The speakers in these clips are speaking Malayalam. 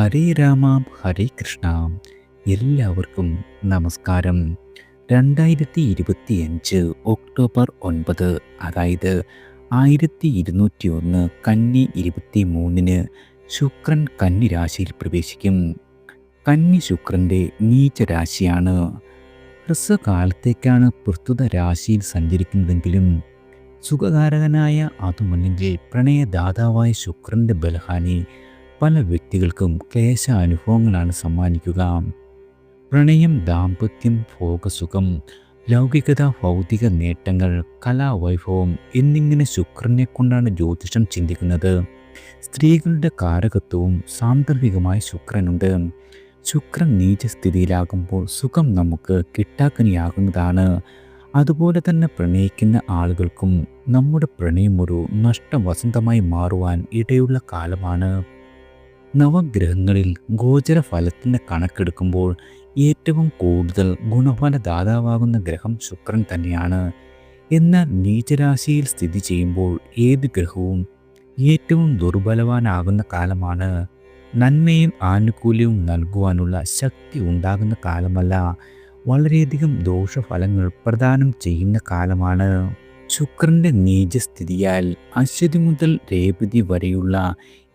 ഹരേ രാമ ഹരേ കൃഷ്ണ. എല്ലാവർക്കും നമസ്കാരം. രണ്ടായിരത്തി ഇരുപത്തി അഞ്ച് ഒക്ടോബർ ഒൻപത് അതായത് ആയിരത്തി ഇരുന്നൂറ്റി ഒന്ന് കന്നി ഇരുപത്തി മൂന്നിന് ശുക്രൻ കന്നി രാശിയിൽ പ്രവേശിക്കും. കന്നി ശുക്രന്റെ നീചരാശിയാണ്. ഹ്രസ്വകാലത്തേക്കാണ് പ്രസ്തുത രാശിയിൽ സഞ്ചരിക്കുന്നതെങ്കിലും സുഖകാരകനായ അതുമല്ലെങ്കിൽ പ്രണയദാതാവായ ശുക്രന്റെ ബലഹാനി പല വ്യക്തികൾക്കും ക്ലേശ അനുഭവങ്ങളാണ് സമ്മാനിക്കുക. പ്രണയം ദാമ്പത്യം ഭോഗസുഖം ലൗകികത ഭൗതിക നേട്ടങ്ങൾ കലാവൈഭവം എന്നിങ്ങനെ ശുക്രനെ കൊണ്ടാണ് ജ്യോതിഷം ചിന്തിക്കുന്നത്. സ്ത്രീകളുടെ കാരകത്വവും സാന്ദർഭികമായ ശുക്രനുണ്ട്. ശുക്രൻ നീചസ്ഥിതിയിലാകുമ്പോൾ സുഖം നമുക്ക് കിട്ടാക്കനിയാകുന്നതാണ്. അതുപോലെ തന്നെ പ്രണയിക്കുന്ന ആളുകൾക്കും നമ്മുടെ പ്രണയം ഒരു നഷ്ടവസന്തമായി മാറുവാൻ ഇടയുള്ള കാലമാണ്. നവഗ്രഹങ്ങളിൽ ഗോചരഫലത്തിന്റെ കണക്കെടുക്കുമ്പോൾ ഏറ്റവും കൂടുതൽ ഗുണഫലദാതാവാകുന്ന ഗ്രഹം ശുക്രൻ തന്നെയാണ്. എന്നാൽ നീചരാശിയിൽ സ്ഥിതി ചെയ്യുമ്പോൾ ഏത് ഗ്രഹവും ഏറ്റവും ദുർബലവാനാകുന്ന കാലമാണ്. നന്മയും ആനുകൂല്യവും നൽകുവാനുള്ള ശക്തി ഉണ്ടാകുന്ന കാലമല്ല വളരെയധികം ദോഷഫലങ്ങൾ പ്രദാനം ചെയ്യുന്ന കാലമാണ്. ശുക്രന്റെ നീചസ്ഥിതിയാൽ അശ്വതി മുതൽ രേവതി വരെയുള്ള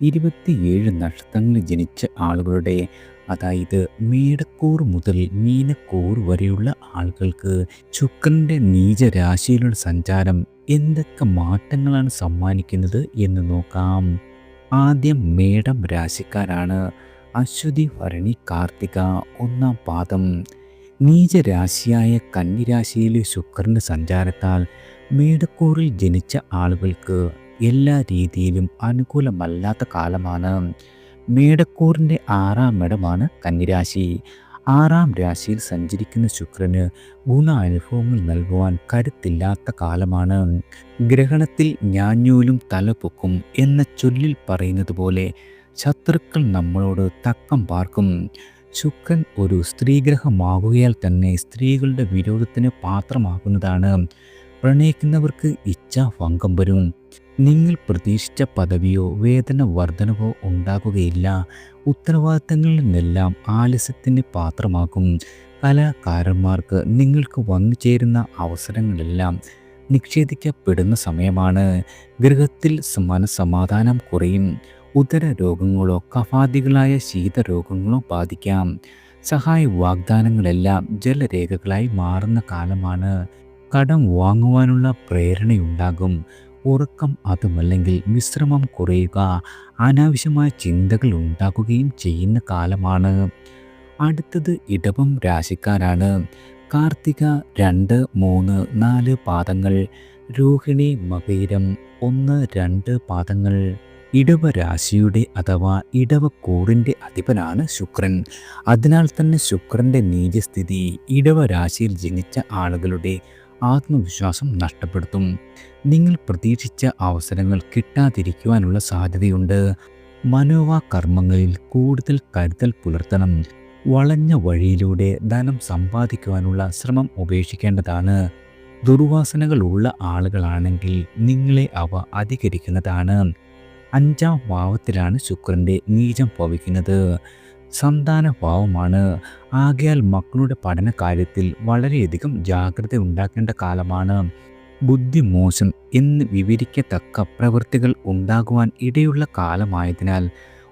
ഇരുപത്തിയേഴ് നക്ഷത്രങ്ങളിൽ ജനിച്ച ആളുകളുടെ അതായത് മേടക്കൂർ മുതൽ മീനക്കൂർ വരെയുള്ള ആളുകൾക്ക് ശുക്രന്റെ നീചരാശിയിലുള്ള സഞ്ചാരം എന്തൊക്കെ മാറ്റങ്ങളാണ് സമ്മാനിക്കുന്നത് എന്ന് നോക്കാം. ആദ്യം മേടം രാശിക്കാരാണ്. അശ്വതി ഭരണി കാർത്തിക ഒന്നാം പാദം. നീചരാശിയായ കന്നിരാശിയിലെ ശുക്രന്റെ സഞ്ചാരത്താൽ മേടക്കൂറിൽ ജനിച്ച ആളുകൾക്ക് എല്ലാ രീതിയിലും അനുകൂലമല്ലാത്ത കാലമാണ്. മേടക്കൂറിന്റെ ആറാം ഇടമാണ് കന്നിരാശി. ആറാം രാശിയിൽ സഞ്ചരിക്കുന്ന ശുക്രന് ഗുണാനുഭവങ്ങൾ നൽകുവാൻ കരുത്തില്ലാത്ത കാലമാണ്. ഗ്രഹണത്തിൽ ഞാഞ്ഞൂലും തലപൊക്കും എന്ന ചൊല്ലിൽ പറയുന്നത് പോലെ ശത്രുക്കൾ നമ്മളോട് തക്കം പാർക്കും. ശുക്രൻ ഒരു സ്ത്രീഗ്രഹമാകുകയാൽ തന്നെ സ്ത്രീകളുടെ വിരോധത്തിന് പാത്രമാകുന്നതാണ്. പ്രണയിക്കുന്നവർക്ക് ഇച്ഛാഭംഗം വരും. നിങ്ങൾ പ്രതീക്ഷിച്ച പദവിയോ വേതന വർധനവോ ഉണ്ടാകുകയില്ല. ഉത്തരവാദിത്തങ്ങളിൽ നിന്നെല്ലാം ആലസ്യത്തിന് പാത്രമാക്കും കലാകാരന്മാർക്ക് നിങ്ങൾക്ക് വന്നു ചേരുന്ന അവസരങ്ങളെല്ലാം നിക്ഷേപിക്കപ്പെടുന്ന സമയമാണ്. ഗൃഹത്തിൽ മനസമാധാനം കുറയും. ഉദര രോഗങ്ങളോ കഫാദികളായ ശീതരോഗങ്ങളോ ബാധിക്കാം. സഹായ വാഗ്ദാനങ്ങളെല്ലാം ജലരേഖകളായി മാറുന്ന കാലമാണ്. കടം വാങ്ങുവാനുള്ള പ്രേരണയുണ്ടാകും. ഉറക്കം അതുമല്ലെങ്കിൽ വിശ്രമം കുറയുക അനാവശ്യമായ ചിന്തകൾ ഉണ്ടാക്കുകയും ചെയ്യുന്ന കാലമാണ്. അടുത്തത് ഇടവം രാശിക്കാരാണ്. കാർത്തിക രണ്ട് മൂന്ന് നാല് പാദങ്ങൾ. രോഹിണി മകയിരം ഒന്ന് രണ്ട് പാദങ്ങൾ. ഇടവ രാശിയുടെ അഥവാ ഇടവക്കൂറിന്റെ അധിപനാണ് ശുക്രൻ. അതിനാൽ തന്നെ ശുക്രന്റെ നീചസ്ഥിതി ഇടവ രാശിയിൽ ജനിച്ച ആളുകളുടെ ആത്മവിശ്വാസം നഷ്ടപ്പെടുത്തും. നിങ്ങൾ പ്രതീക്ഷിച്ച അവസരങ്ങൾ കിട്ടാതിരിക്കുവാനുള്ള സാധ്യതയുണ്ട്. മനോവാ കർമ്മങ്ങളിൽ കൂടുതൽ കരുതൽ പുലർത്തണം. വളഞ്ഞ വഴിയിലൂടെ ധനം സമ്പാദിക്കുവാനുള്ള ശ്രമം ഉപേക്ഷിക്കേണ്ടതാണ്. ദുർവാസനകളുള്ള ആളുകളാണെങ്കിൽ നിങ്ങളെ അവ അധികരിക്കുന്നതാണ്. അഞ്ചാം ഭാവത്തിലാണ് ശുക്രന്റെ നീചം ഭവിക്കുന്നത്. സന്താന ഭാവമാണ്. ആകയാൽ മക്കളുടെ പഠന കാര്യത്തിൽ വളരെയധികം ജാഗ്രത ഉണ്ടാക്കേണ്ട കാലമാണ്. ബുദ്ധി മോശം എന്ന് വിവരിക്കത്തക്ക പ്രവൃത്തികൾ ഉണ്ടാകുവാൻ ഇടയുള്ള കാലമായതിനാൽ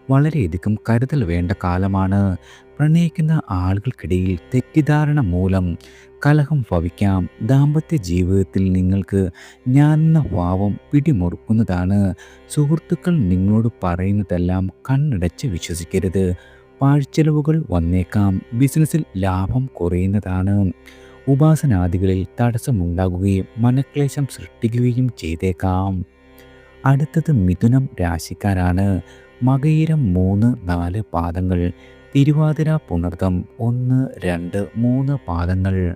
വളരെയധികം കരുതൽ വേണ്ട കാലമാണ്. പ്രണയിക്കുന്ന ആളുകൾക്കിടയിൽ തെറ്റിദ്ധാരണ മൂലം കലഹം ഭവിക്കാം. ദാമ്പത്യ ജീവിതത്തിൽ നിങ്ങൾക്ക് ഞാൻ എന്ന ഭാവം പിടിമുറുക്കുന്നതാണ്. സുഹൃത്തുക്കൾ നിങ്ങളോട് പറയുന്നതെല്ലാം കണ്ണടച്ച് വിശ്വസിക്കരുത്. പാഴ്ചെലവുകൾ വന്നേക്കാം. ബിസിനസ്സിൽ ലാഭം കുറയുന്നതാണ്. ഉപാസനാദികളിൽ തടസ്സമുണ്ടാകുകയും മനക്ലേശം സൃഷ്ടിക്കുകയും ചെയ്തേക്കാം. അടുത്തത് മിഥുനം രാശിക്കാരാണ്. മകയിരം മൂന്ന് നാല് പാദങ്ങൾ തിരുവാതിര പുണർതം ഒന്ന് രണ്ട് മൂന്ന് പാദങ്ങൾ.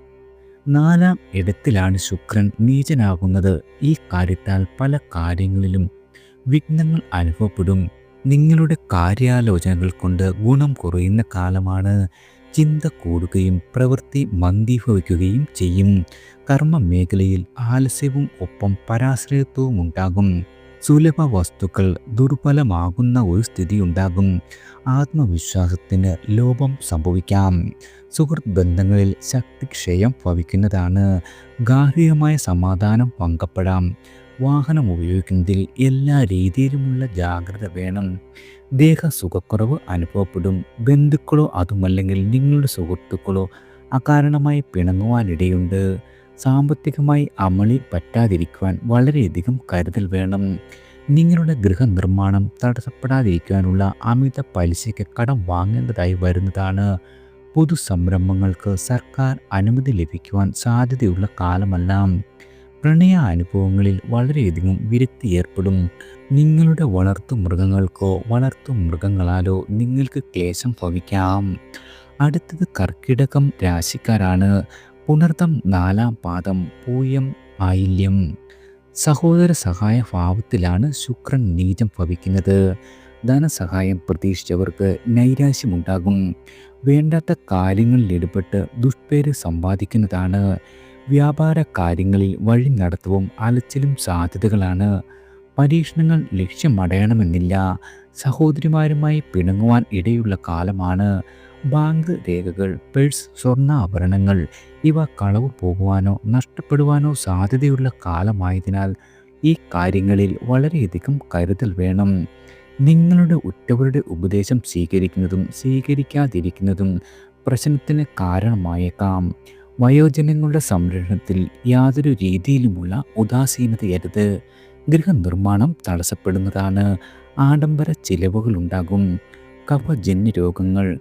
നാലാം ഇടത്തിലാണ് ശുക്രൻ നീചനാകുന്നത്. ഈ കാര്യത്താൽ പല കാര്യങ്ങളിലും വിഘ്നങ്ങൾ അനുഭവപ്പെടും. നിങ്ങളുടെ കാര്യാലോചനകൾ കൊണ്ട് ഗുണം കുറയുന്ന കാലമാണ്. ചിന്ത കൂടുകയും പ്രവൃത്തി മന്ദീഭവിക്കുകയും ചെയ്യും. കർമ്മ മേഖലയിൽ ആലസ്യവും ഒപ്പം പരാശ്രയത്വവും ഉണ്ടാകും. സുലഭ വസ്തുക്കൾ ദുർബലമാകുന്ന ഒരു സ്ഥിതി ഉണ്ടാകും ആത്മവിശ്വാസത്തിന് ലോപം സംഭവിക്കാം. സുഹൃത്ത് ബന്ധങ്ങളിൽ ശക്തിക്ഷയം ഭവിക്കുന്നതാണ്. ഗാർഹികമായ സമാധാനം പങ്കപ്പെടാം വാഹനം ഉപയോഗിക്കുന്നതിൽ എല്ലാ രീതിയിലുമുള്ള ജാഗ്രത വേണം. ദേഹസുഖക്കുറവ് അനുഭവപ്പെടും. ബന്ധുക്കളോ അതുമല്ലെങ്കിൽ നിങ്ങളുടെ സുഹൃത്തുക്കളോ അകാരണമായി പിണങ്ങുവാനിടയുണ്ട്. സാമ്പത്തികമായി അമളി പറ്റാതിരിക്കുവാൻ വളരെയധികം കരുതൽ വേണം. നിങ്ങളുടെ ഗൃഹനിർമ്മാണം തടസ്സപ്പെടാതിരിക്കാനുള്ള അമിത പലിശയ്ക്ക് കടം വാങ്ങേണ്ടതായി വരുന്നതാണ്. പൊതു സംരംഭങ്ങൾക്ക് സർക്കാർ അനുമതി ലഭിക്കുവാൻ സാധ്യതയുള്ള കാലമല്ല. പ്രണയ അനുഭവങ്ങളിൽ വളരെയധികം വിരക്തി ഏർപ്പെടും. നിങ്ങളുടെ വളർത്തു മൃഗങ്ങൾക്കോ വളർത്തു മൃഗങ്ങളാലോ നിങ്ങൾക്ക് ക്ലേശം ഭവിക്കാം. അടുത്തത് കർക്കിടകം രാശിക്കാരാണ്. പുണർത്തം നാലാം പാദം പൂയം ആയില്യം സഹോദര സഹായ ഭാവത്തിലാണ് ശുക്രൻ നീചം ഭവിക്കുന്നത്. ധനസഹായം പ്രതീക്ഷിച്ചവർക്ക് നൈരാശ്യമുണ്ടാകും. വേണ്ടാത്ത കാര്യങ്ങളിൽ ഇടപെട്ട് ദുഷ്പേര് സമ്പാദിക്കുന്നതാണ്. വ്യാപാര കാര്യങ്ങളിൽ വഴി നടത്തവും അലച്ചിലും സാധ്യതകളാണ്. പരീക്ഷണങ്ങൾ ലക്ഷ്യമടയണമെന്നില്ല സഹോദരിമാരുമായി പിണങ്ങുവാൻ ഇടയുള്ള കാലമാണ്. ബാങ്ക് രേഖകൾ പേഴ്സ് സ്വർണാഭരണങ്ങൾ ഇവ കളവ് പോകുവാനോ നഷ്ടപ്പെടുവാനോ സാധ്യതയുള്ള കാലമായതിനാൽ ഈ കാര്യങ്ങളിൽ വളരെയധികം കരുതൽ വേണം. നിങ്ങളുടെ ഉറ്റവരുടെ ഉപദേശം സ്വീകരിക്കുന്നതും സ്വീകരിക്കാതിരിക്കുന്നതും പ്രശ്നത്തിന് കാരണമായേക്കാം. വയോജനങ്ങളുടെ സംരക്ഷണത്തിൽ യാതൊരു രീതിയിലുമുള്ള ഉദാസീനതയരുത്. ഗൃഹനിർമ്മാണം തടസ്സപ്പെടുന്നതാണ്. ആഡംബര ചിലവുകളുണ്ടാകും. കഫജന്യ രോഗങ്ങൾ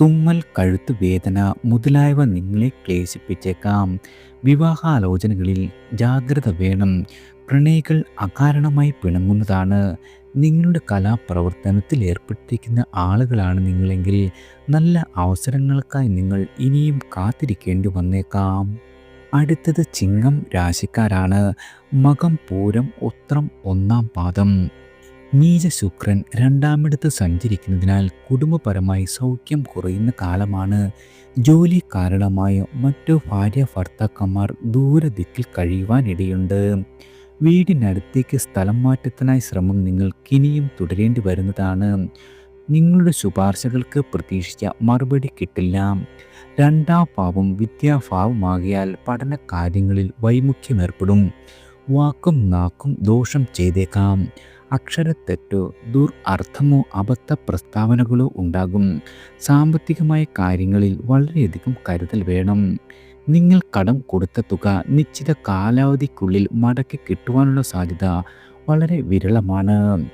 തുമ്മൽ കഴുത്ത് വേദന മുതലായവ നിങ്ങളെ ക്ലേശിപ്പിച്ചേക്കാം. വിവാഹാലോചനകളിൽ ജാഗ്രത വേണം. പ്രണയികൾ അകാരണമായി പിണങ്ങുന്നതാണ്. നിങ്ങളുടെ കലാപ്രവർത്തനത്തിൽ ഏർപ്പെട്ടിരിക്കുന്ന ആളുകളാണ് നിങ്ങളെങ്കിൽ നല്ല അവസരങ്ങൾക്കായി നിങ്ങൾ ഇനിയും കാത്തിരിക്കേണ്ടി വന്നേക്കാം. അടുത്തത് ചിങ്ങം രാശിക്കാരാണ്. മകം പൂരം ഉത്രം ഒന്നാം പാദം. നീച ശുക്രൻ രണ്ടാമിടത്ത് സഞ്ചരിക്കുന്നതിനാൽ കുടുംബപരമായി സൗഖ്യം കുറയുന്ന കാലമാണ്. ജോലി കാരണമായോ മറ്റു ഭാര്യ ഭർത്താക്കന്മാർ ദൂരദിക്കിൽ കഴിയുവാനിടയുണ്ട്. വീടിനടുത്തേക്ക് സ്ഥലം മാറ്റത്തിനായി ശ്രമം നിങ്ങൾക്കിനിയും തുടരേണ്ടി വരുന്നതാണ്. നിങ്ങളുടെ ശുപാർശകൾക്ക് പ്രതീക്ഷിച്ച മറുപടി കിട്ടില്ല. രണ്ടാം ഭാവം വിദ്യാഭാവമാകിയാൽ പഠന കാര്യങ്ങളിൽ വൈമുഖ്യമേർപ്പെടും. വാക്കും നാക്കും ദോഷം ചെയ്തേക്കാം. അക്ഷരത്തെറ്റോ ദുർ അർത്ഥമോ അബദ്ധ പ്രസ്താവനകളോ ഉണ്ടാകും. സാമ്പത്തികമായ കാര്യങ്ങളിൽ വളരെയധികം കരുതൽ വേണം. നിങ്ങൾ കടം കൊടുത്ത തുക നിശ്ചിത കാലാവധിക്കുള്ളിൽ മടക്കി കിട്ടുവാനുള്ള സാധ്യത വളരെ വിരളമാണ്.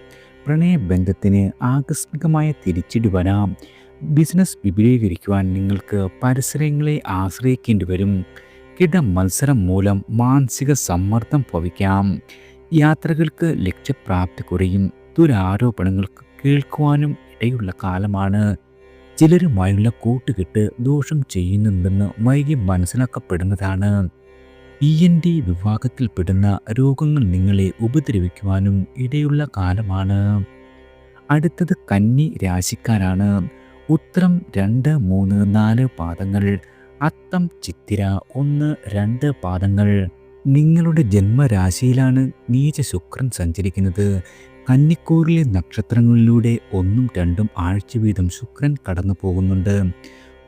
പ്രണയബന്ധത്തിന് ആകസ്മികമായ തിരിച്ചടി വരാം. ബിസിനസ് വിപുലീകരിക്കുവാൻ നിങ്ങൾക്ക് പരിസരങ്ങളെ ആശ്രയിക്കേണ്ടി വരും. കിട മത്സരം മൂലം മാനസിക സമ്മർദ്ദം ഭവിക്കാം. യാത്രകൾക്ക് ലക്ഷ്യപ്രാപ്തി കുറയും. ദുരാരോപണങ്ങൾക്ക് കേൾക്കുവാനും ഇടയുള്ള കാലമാണ്. ചിലരുമായുള്ള കൂട്ടുകെട്ട് ദോഷം ചെയ്യുന്നുണ്ടെന്ന് വൈകി മനസ്സിലാക്കപ്പെടുന്നതാണ്. ഇ എൻ ഡി വിഭാഗത്തിൽപ്പെടുന്ന രോഗങ്ങൾ നിങ്ങളെ ഉപദ്രവിക്കുവാനും ഇടയുള്ള കാലമാണ്. അടുത്തത് കന്നി രാശിക്കാരാണ്. ഉത്തരം രണ്ട് മൂന്ന് നാല് പാദങ്ങൾ അത്തം ചിത്തിര ഒന്ന് രണ്ട് പാദങ്ങൾ. നിങ്ങളുടെ ജന്മരാശിയിലാണ് നീച ശുക്രൻ സഞ്ചരിക്കുന്നത്. കന്നിക്കൂറിലെ നക്ഷത്രങ്ങളിലൂടെ ഒന്നും രണ്ടും ആഴ്ച വീതം ശുക്രൻ കടന്നു പോകുന്നുണ്ട്.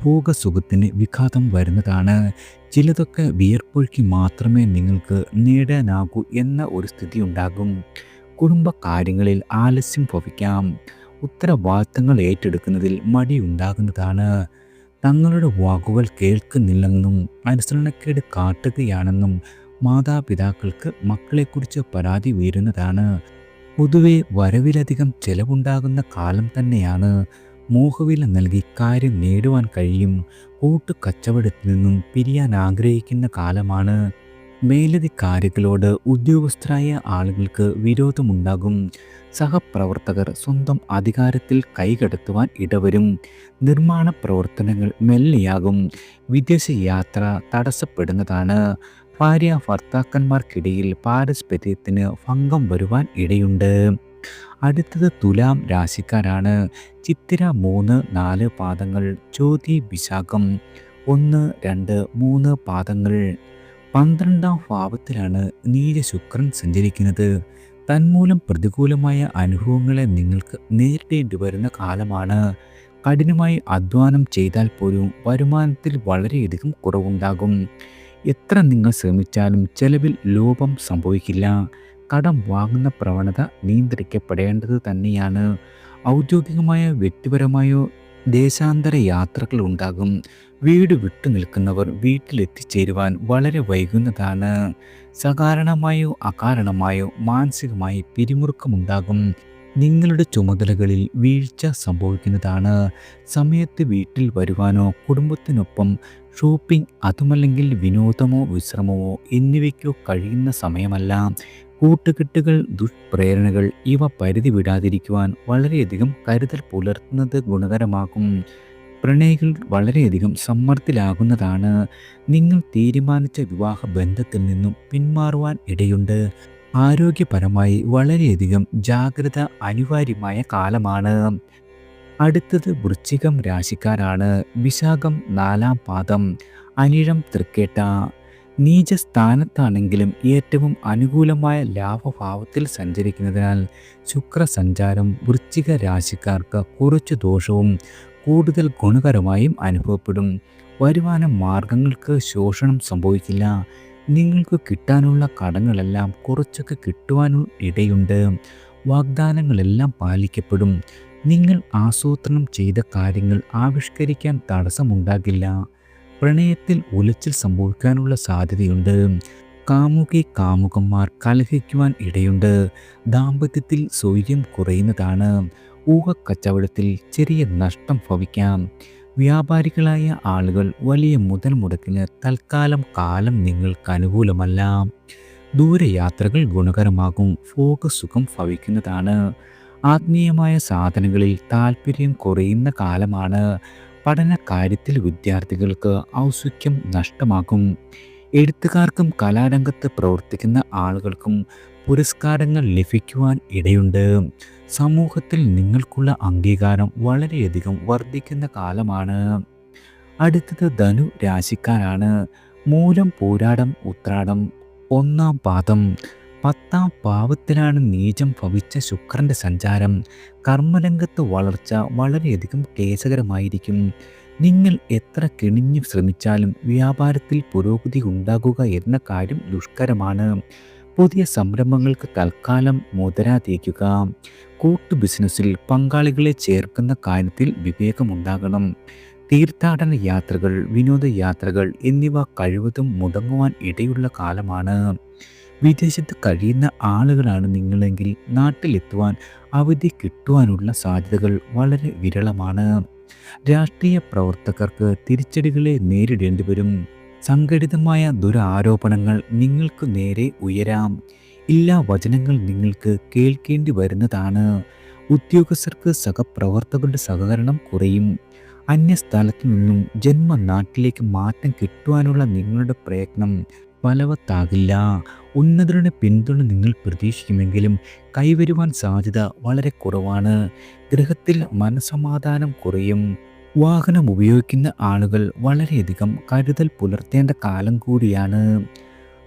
ഭോഗസുഖത്തിന് വിഘാതം വരുന്നതാണ്. ചിലതൊക്കെ വിയർപ്പൊഴുക്കി മാത്രമേ നിങ്ങൾക്ക് നേടാനാകൂ എന്ന ഒരു സ്ഥിതി ഉണ്ടാകും. കുടുംബകാര്യങ്ങളിൽ ആലസ്യം ഭവിക്കാം. ഉത്തരവാദിത്തങ്ങൾ ഏറ്റെടുക്കുന്നതിൽ മടി മടിയുണ്ടാകുന്നതാണ് തങ്ങളുടെ വാക്കുകൾ കേൾക്കുന്നില്ലെന്നും അനുസരണക്കേട് കാട്ടുകയാണെന്നും മാതാപിതാക്കൾക്ക് മക്കളെക്കുറിച്ച് പരാതി ഉയരുന്നതാണ്. പൊതുവെ വരവിലധികം ചെലവുണ്ടാകുന്ന കാലം തന്നെയാണ് മോഹവില നൽകി കാര്യം നേടുവാൻ കഴിയും. കൂട്ടുകച്ചവടത്തിൽ നിന്നും പിരിയാൻ ആഗ്രഹിക്കുന്ന കാലമാണ്. മേലധികാരികളോട് ഉദ്യോഗസ്ഥരായ ആളുകൾക്ക് വിരോധമുണ്ടാകും. സഹപ്രവർത്തകർ സ്വന്തം അധികാരത്തിൽ കൈകടത്തുവാൻ ഇടവരും. നിർമ്മാണ പ്രവർത്തനങ്ങൾ മെല്ലെയാകും. വിദേശ യാത്ര തടസ്സപ്പെടുന്നതാണ്. ഭാര്യ ഭർത്താക്കന്മാർക്കിടയിൽ പാരസ്പര്യത്തിന് ഭംഗം വരുവാൻ ഇടയുണ്ട്. അടുത്തത് തുലാം രാശിക്കാരാണ്. ചിത്തിര മൂന്ന് നാല് പാദങ്ങൾ ജ്യോതി വിശാഖം ഒന്ന് രണ്ട് മൂന്ന് പാദങ്ങൾ. പന്ത്രണ്ടാം ഭാവത്തിലാണ് നീല ശുക്രൻ സഞ്ചരിക്കുന്നത്. തന്മൂലം പ്രതികൂലമായ അനുഭവങ്ങളെ നിങ്ങൾക്ക് നേരിടേണ്ടി വരുന്ന കാലമാണ്. കഠിനമായി അധ്വാനം ചെയ്താൽ പോലും വരുമാനത്തിൽ വളരെയധികം കുറവുണ്ടാകും. എത്ര നിങ്ങൾ ശ്രമിച്ചാലും ചെലവിൽ ലോപം സംഭവിക്കില്ല. കടം വാങ്ങുന്ന പ്രവണത നിയന്ത്രിക്കപ്പെടേണ്ടത് തന്നെയാണ്. ഔദ്യോഗികമായ വ്യക്തിപരമായോ ദേശാന്തര യാത്രകൾ ഉണ്ടാകും. വീട് വിട്ടു നിൽക്കുന്നവർ വീട്ടിലെത്തിച്ചേരുവാൻ വളരെ വൈകുന്നതാണ്. സകാരണമായോ അകാരണമായോ മാനസികമായി പിരിമുറുക്കമുണ്ടാകും. നിങ്ങളുടെ ചുമതലകളിൽ വീഴ്ച സംഭവിക്കുന്നതാണ്. സമയത്ത് വീട്ടിൽ വരുവാനോ കുടുംബത്തിനൊപ്പം ഷോപ്പിംഗ് അതുമല്ലെങ്കിൽ വിനോദമോ വിശ്രമമോ എന്നിവയ്ക്കോ കഴിയുന്ന സമയമല്ല. കൂട്ടുകെട്ടുകൾ ദുഷ്പ്രേരണകൾ ഇവ പരിധി വിടാതിരിക്കുവാൻ വളരെയധികം കരുതൽ പുലർത്തുന്നത് ഗുണകരമാകും. പ്രണയികൾ വളരെയധികം സമ്മർദ്ദത്തിലാകുന്നതാണ്. നിങ്ങൾ തീരുമാനിച്ച വിവാഹ ബന്ധത്തിൽ നിന്നും പിന്മാറുവാൻ ഇടയുണ്ട്. ആരോഗ്യപരമായി വളരെയധികം ജാഗ്രത അനിവാര്യമായ കാലമാണ്. അടുത്തത് വൃശ്ചികം രാശിക്കാരാണ്. വിശാഖം നാലാം പാദം. അനിഴം തൃക്കേട്ട. നീചസ്ഥാനത്താണെങ്കിലും ഏറ്റവും അനുകൂലമായ ലാഭഭാവത്തിൽ സഞ്ചരിക്കുന്നതിനാൽ ശുക്രസഞ്ചാരം വൃശ്ചിക രാശിക്കാർക്ക് കുറച്ച് ദോഷവും കൂടുതൽ ഗുണകരമായും അനുഭവപ്പെടും. വരുമാന മാർഗങ്ങൾക്ക് ശോഷണം സംഭവിക്കില്ല. നിങ്ങൾക്ക് കിട്ടാനുള്ള കടങ്ങളെല്ലാം കുറച്ചൊക്കെ കിട്ടുവാനും ഇടയുണ്ട്. വാഗ്ദാനങ്ങളെല്ലാം പാലിക്കപ്പെടും. നിങ്ങൾ ആസൂത്രണം ചെയ്ത കാര്യങ്ങൾ ആവിഷ്കരിക്കാൻ തടസ്സമുണ്ടാകില്ല. പ്രണയത്തിൽ ഉലച്ചിൽ സംഭവിക്കാനുള്ള സാധ്യതയുണ്ട്. കാമുകി കാമുകന്മാർ കലഹിക്കുവാൻ ഇടയുണ്ട്. ദാമ്പത്യത്തിൽ സൗര്യം കുറയുന്നതാണ്. ഊഹക്കച്ചവടത്തിൽ ചെറിയ നഷ്ടം ഭവിക്കാം. വ്യാപാരികളായ ആളുകൾ വലിയ മുതൽ മുടക്കിന് തൽക്കാലം കാലം നിങ്ങൾക്ക് അനുകൂലമല്ല. ദൂരയാത്രകൾ ഗുണകരമാകും. ഫോക്ക് സുഖം ഭവിക്കുന്നതാണ്. ആത്മീയമായ സാധനങ്ങളിൽ താല്പര്യം കുറയുന്ന കാലമാണ്. പഠന കാര്യത്തിൽ വിദ്യാർത്ഥികൾക്ക് ഔസുഖ്യം നഷ്ടമാകും. എഴുത്തുകാർക്കും കലാരംഗത്ത് പ്രവർത്തിക്കുന്ന ആളുകൾക്കും പുരസ്കാരങ്ങൾ ലഭിക്കുവാൻ ഇടയുണ്ട്. സമൂഹത്തിൽ നിങ്ങൾക്കുള്ള അംഗീകാരം വളരെയധികം വർദ്ധിക്കുന്ന കാലമാണ്. അടുത്തത് ധനു രാശിക്കാരാണ്. മൂലം പോരാടം ഉത്രാടം ഒന്നാം പാദം. പത്താം പാവത്തിലാണ് നീചം ഭവിച്ച ശുക്രന്റെ സഞ്ചാരം. കർമ്മരംഗത്ത് വളർച്ച വളരെയധികം ക്ലേശകരമായിരിക്കും നിങ്ങൾ എത്ര കിണിഞ്ഞു ശ്രമിച്ചാലും വ്യാപാരത്തിൽ പുരോഗതി ഉണ്ടാകുക എന്ന കാര്യം ദുഷ്കരമാണ്. പുതിയ സംരംഭങ്ങൾക്ക് തൽക്കാലം മുതരാതിരിക്കുക. കൂട്ടു ബിസിനസ്സിൽ പങ്കാളികളെ ചേർക്കുന്ന കാര്യത്തിൽ വിവേകമുണ്ടാകണം. തീർത്ഥാടന യാത്രകൾ വിനോദയാത്രകൾ എന്നിവ കഴിവതും മുടങ്ങുവാൻ ഇടയുള്ള കാലമാണ്. വിദേശത്ത് കഴിയുന്ന ആളുകളാണ് നിങ്ങളെങ്കിൽ നാട്ടിലെത്തുവാൻ അവധി കിട്ടുവാനുള്ള സാധ്യതകൾ വളരെ വിരളമാണ്. രാഷ്ട്രീയ പ്രവർത്തകർക്ക് തിരിച്ചടികളെ നേരിടേണ്ടി വരും സംഘടിതമായ ദുരാരോപണങ്ങൾ നിങ്ങൾക്ക് നേരെ ഉയരാം. എല്ലാ വചനങ്ങൾ നിങ്ങൾക്ക് കേൾക്കേണ്ടി വരുന്നതാണ്. ഉദ്യോഗസ്ഥർക്ക് സഹപ്രവർത്തകരുടെ സഹകരണം കുറയും. അന്യസ്ഥലത്തു നിന്നും ജന്മനാട്ടിലേക്ക് മാറ്റം കിട്ടുവാനുള്ള നിങ്ങളുടെ പ്രയത്നം ഫലവത്താകില്ല. ഉന്നതരുടെ പിന്തുണ നിങ്ങൾ പ്രതീക്ഷിക്കുമെങ്കിലും കൈവരുവാൻ സാധ്യത വളരെ കുറവാണ്. ഗ്രഹത്തിൽ മനസമാധാനം കുറയും. വാഹനം ഉപയോഗിക്കുന്ന ആളുകൾ വളരെയധികം കരുതൽ പുലർത്തേണ്ട കാലം കൂടിയാണ്.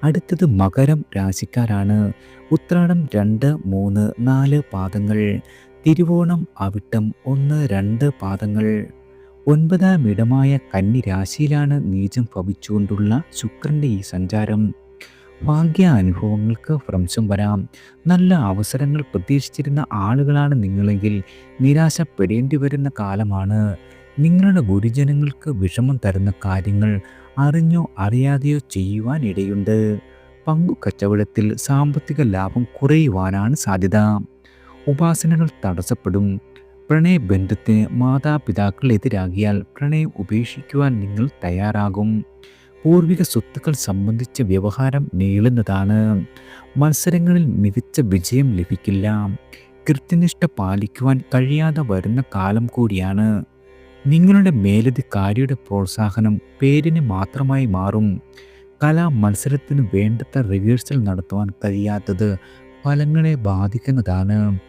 അടുത്തത് മകരം രാശിക്കാരാണ്. ഉത്രാടം രണ്ട് മൂന്ന് നാല് പാദങ്ങൾ. തിരുവോണം അവിട്ടം ഒന്ന് രണ്ട് പാദങ്ങൾ. ഒൻപതാം ഇടമായ കന്നി രാശിയിലാണ് നീചം ഭവിച്ചുകൊണ്ടുള്ള ശുക്രന്റെ ഈ സഞ്ചാരം. ഭാഗ്യ അനുഭവങ്ങൾക്ക് ഭ്രംശം വരാം. നല്ല അവസരങ്ങൾ പ്രതീക്ഷിച്ചിരുന്ന ആളുകളാണ് നിങ്ങളെങ്കിൽ നിരാശപ്പെടേണ്ടി വരുന്ന കാലമാണ്. നിങ്ങളുടെ ഗുരുജനങ്ങൾക്ക് വിഷമം തരുന്ന കാര്യങ്ങൾ അറിഞ്ഞോ അറിയാതെയോ ചെയ്യുവാൻ ഇടയുണ്ട് പങ്കു കച്ചവടത്തിൽ സാമ്പത്തിക ലാഭം കുറയുവാനാണ് സാധ്യത. ഉപാസനകൾ തടസ്സപ്പെടും. പ്രണയബന്ധത്തിന് മാതാപിതാക്കൾ എതിരാകിയാൽ പ്രണയം ഉപേക്ഷിക്കുവാൻ നിങ്ങൾ തയ്യാറാകും. പൂർവിക സ്വത്തുക്കൾ സംബന്ധിച്ച വ്യവഹാരം നീളുന്നതാണ്. മത്സരങ്ങളിൽ മികച്ച വിജയം ലഭിക്കില്ല. കൃത്യനിഷ്ഠ പാലിക്കുവാൻ കഴിയാതെ വരുന്ന കാലം കൂടിയാണ്. നിങ്ങളുടെ മേലധികാരിയുടെ പ്രോത്സാഹനം പേരിന് മാത്രമായി മാറും. കലാ മത്സരത്തിന് വേണ്ടത്ര റിഹേഴ്സൽ നടത്തുവാൻ കഴിയാത്തത് ഫലങ്ങളെ ബാധിക്കുന്നതാണ്.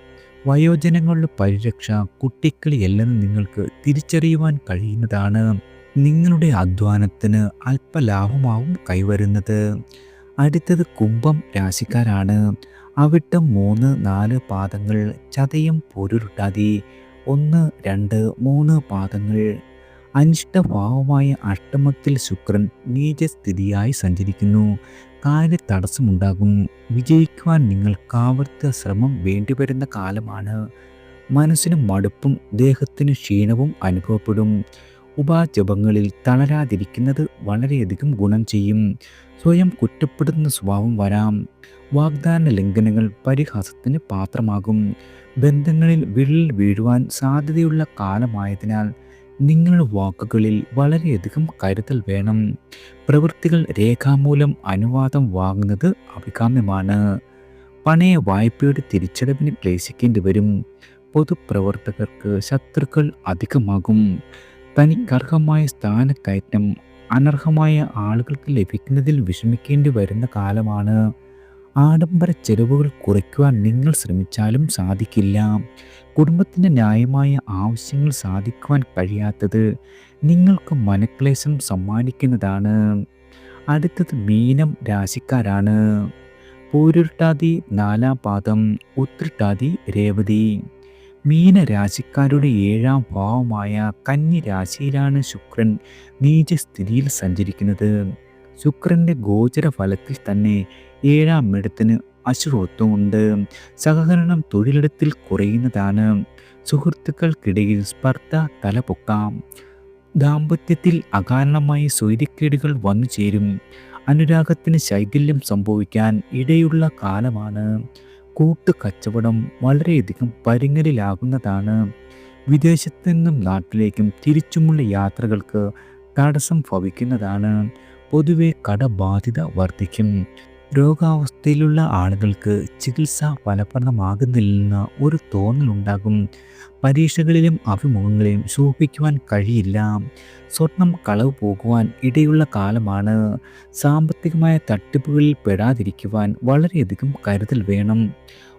വയോജനങ്ങളുടെ പരിരക്ഷ കുട്ടിക്കളിയല്ലെന്ന് നിങ്ങൾക്ക് തിരിച്ചറിയുവാൻ കഴിയുന്നതാണ്. നിങ്ങളുടെ അധ്വാനത്തിന് അല്പലാഭമാവും കൈവരുന്നത്. അടുത്തത് കുംഭം രാശിക്കാരാണ്. അവിട്ടം മൂന്ന് നാല് പാദങ്ങൾ ചതയം പൊരുരുട്ടാതി. ഒന്ന് രണ്ട് മൂന്ന് പാദങ്ങൾ. അനിഷ്ടഭാവമായ അഷ്ടമത്തിൽ ശുക്രൻ നീചസ്ഥിതിയായി സഞ്ചരിക്കുന്നു. കാര്യ തടസ്സമുണ്ടാകും വിജയിക്കുവാൻ നിങ്ങൾ കാവർത്ത ശ്രമം വേണ്ടിവരുന്ന കാലമാണ്. മനസ്സിന് മടുപ്പും ദേഹത്തിന് ക്ഷീണവും അനുഭവപ്പെടും. ഉപാജപങ്ങളിൽ തളരാതിരിക്കുന്നത് വളരെയധികം ഗുണം ചെയ്യും. സ്വയം കുറ്റപ്പെടുന്ന സ്വഭാവം വരാം. വാഗ്ദാന ലംഘനങ്ങൾ പരിഹാസത്തിന് പാത്രമാകും. ബന്ധങ്ങളിൽ വിള്ളൽ വീഴുവാൻ സാധ്യതയുള്ള കാലമായതിനാൽ നിങ്ങളുടെ വാക്കുകളിൽ വളരെയധികം കരുതൽ വേണം. പ്രവൃത്തികൾ രേഖാമൂലം അനുവാദം വാങ്ങുന്നത് അഭികാമ്യമാണ്. പണയ വായ്പയുടെ തിരിച്ചടവിന് ക്ലേശിക്കേണ്ടി വരും. പൊതുപ്രവർത്തകർക്ക് ശത്രുക്കൾ അധികമാകും. തനിക്കർഹമായ സ്ഥാനക്കയറ്റം അനർഹമായ ആളുകൾക്ക് ലഭിക്കുന്നതിൽ വിഷമിക്കേണ്ടി വരുന്ന കാലമാണ്. ആഡംബര ചെലവുകൾ കുറയ്ക്കുവാൻ നിങ്ങൾ ശ്രമിച്ചാലും സാധിക്കില്ല. കുടുംബത്തിന്റെ ന്യായമായ ആവശ്യങ്ങൾ സാധിക്കുവാൻ കഴിയാത്തത് നിങ്ങൾക്ക് മനക്ലേശം സമ്മാനിക്കുന്നതാണ്. അടുത്തത് മീനം രാശിക്കാരാണ്. പൂരുരുട്ടാതി നാലാം പാദം ഉത്രട്ടാതി രേവതി. മീനരാശിക്കാരുടെ ഏഴാം ഭാവമായ കന്നി രാശിയിലാണ് ശുക്രൻ നീചസ്ഥിതിയിൽ സഞ്ചരിക്കുന്നത്. ശുക്രന്റെ ഗോചര ഫലത്തിൽ തന്നെ ഏഴാം ഇടത്തിന് അശ്രോത്വമുണ്ട് സഹകരണം തൊഴിലിടത്തിൽ കുറയുന്നതാണ്. സുഹൃത്തുക്കൾക്കിടയിൽ സ്പർദ്ധ തലപൊക്കാം. ദാമ്പത്യത്തിൽ അകാരണമായി സ്വൈര്യക്കേടുകൾ വന്നു ചേരും അനുരാഗത്തിന് ശൈഥില്യം സംഭവിക്കാൻ ഇടയുള്ള കാലമാണ്. കൂട്ടുകച്ചവടം വളരെയധികം പരിങ്ങലിലാകുന്നതാണ്. വിദേശത്തു നിന്നും നാട്ടിലേക്കും തിരിച്ചുമുള്ള യാത്രകൾക്ക് തടസ്സം ഭവിക്കുന്നതാണ്. പൊതുവെ കടബാധ്യത വർദ്ധിക്കും. രോഗാവസ്ഥയിലുള്ള ആളുകൾക്ക് ചികിത്സ ഫലപ്രദമാകുന്നില്ലെന്ന് ഒരു തോന്നലുണ്ടാകും. പരീക്ഷകളിലും അഭിമുഖങ്ങളിലും ശോഭിക്കുവാൻ കഴിയില്ല. സ്വർണം കളവ് പോകുവാൻ ഇടയുള്ള കാലമാണ്. സാമ്പത്തികമായ തട്ടിപ്പുകളിൽ പെടാതിരിക്കുവാൻ വളരെയധികം കരുതൽ വേണം.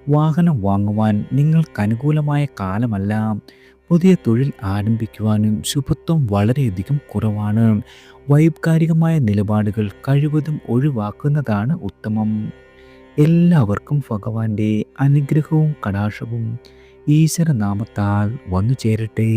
വാഹനം വാങ്ങുവാൻ നിങ്ങൾക്ക് അനുകൂലമായ കാലമല്ല. പുതിയ തൊഴിൽ ആരംഭിക്കുവാനും ശുഭത്വം വളരെയധികം കുറവാണ്. വൈകാരികമായ നിലപാടുകൾ കഴിവതും ഒഴിവാക്കുന്നതാണ് ഉത്തമം. എല്ലാവർക്കും ഭഗവാന്റെ അനുഗ്രഹവും കടാക്ഷവും ഈശ്വരനാമത്താൽ വന്നു ചേരട്ടെ